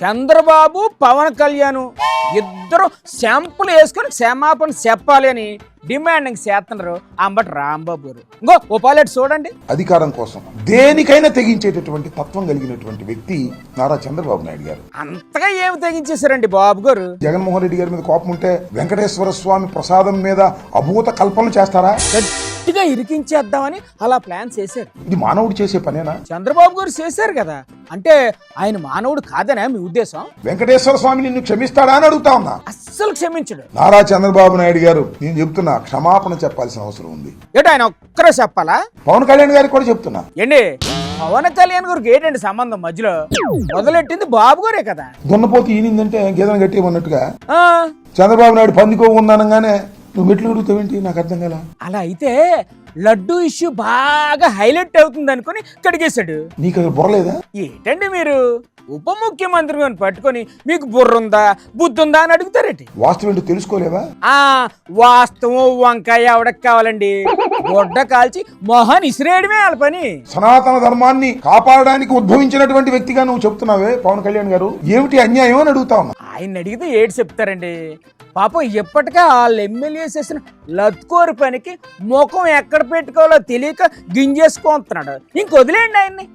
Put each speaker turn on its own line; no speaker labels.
చంద్రబాబు పవన్ కళ్యాణ్ ఇద్దరు శాంపుల్ వేసుకొని క్షమాపణ చెప్పాలి అని డిమాండింగ్ చేస్తున్నారు అంబటి రాంబాబు గారు. ఇంకో ఓ పాలెట్ చూడండి.
అధికారం కోసం దేనికైనా తెగించేటటువంటి తత్వం కలిగినటువంటి వ్యక్తి నారా చంద్రబాబు నాయుడు గారు.
అంతగా ఏమి తెగించేశారండి బాబు గారు?
జగన్మోహన్ రెడ్డి గారి మీద కోపం ఉంటే వెంకటేశ్వర స్వామి ప్రసాదం మీద అభూత కల్పనలు చేస్తారా?
గట్టిగా ఇరికించేద్దామని అలా ప్లాన్ చేశారు.
ఇది మానవుడు చేసే పనేనా?
చంద్రబాబు గారు చేశారు కదా. అంటే ఆయన మానవుడు కాదనే మీ ఉద్దేశం?
వెంకటేశ్వర స్వామి నిన్ను క్షమిస్తాడా అని అడుగుతా ఉన్నా.
అస్సలు క్షమించడు.
నారా చంద్రబాబు నాయుడు గారు నేను చెప్తున్నా క్షమాపణ చెప్పాల్సిన అవసరం ఉంది.
ఏటో ఆయన ఒక్కరే చెప్పాలా?
పవన్ కళ్యాణ్ గారికి కూడా చెప్తున్నా.
ఏంటి? పవన్ కళ్యాణ్ గారికి ఏంటండి సంబంధం మధ్యలో? మొదలెట్టింది బాబు గారే కదా.
దున్నపోతు ఈనిందంటే గేదెను గట్టేమన్నట్టుగా
ఆ,
చంద్రబాబు నాయుడు పందుకో ఉందనగానే నువ్వు మెట్లు అడుగుతావేంటి నాకు అర్థం కదా
అలా అయితే లడ్డు ఇష్యూ బాగా హైలైట్ అవుతుంది అనుకుని కడిగేశాడు.
నీకు అది బుర్రలేదా
ఏంటండి మీరు? ఉప ముఖ్యమంత్రి గారిని పట్టుకొని మీకు బుద్ధి ఉందా అని అడుగుతారేంటి?
వాస్తవం ఏంటో తెలుసుకోలేవా?
ఆ వాస్తవం వంకాయ ఎవడకి కావాలండి. గొడ్డ కాల్చి మొహాన్ని ఇసిరేయడమే వాళ్ళ పని.
సనాతన ధర్మాన్ని కాపాడడానికి ఉద్భవించినటువంటి వ్యక్తిగా నువ్వు చెప్తున్నావే పవన్ కళ్యాణ్ గారు. ఏమిటి అన్యాయం అని అడుగుతా ఉన్నా?
ఆయన అడిగితే ఏడు చెప్తారండి. పాపం ఇప్పటికే వాళ్ళు ఎమ్మెల్యే చేసిన లత్కోరు పనికి ముఖం ఎక్కడ పెట్టుకోవాలో తెలియక గింజేసుకుంటున్నాడు. ఇంక వదిలేండి ఆయన్ని.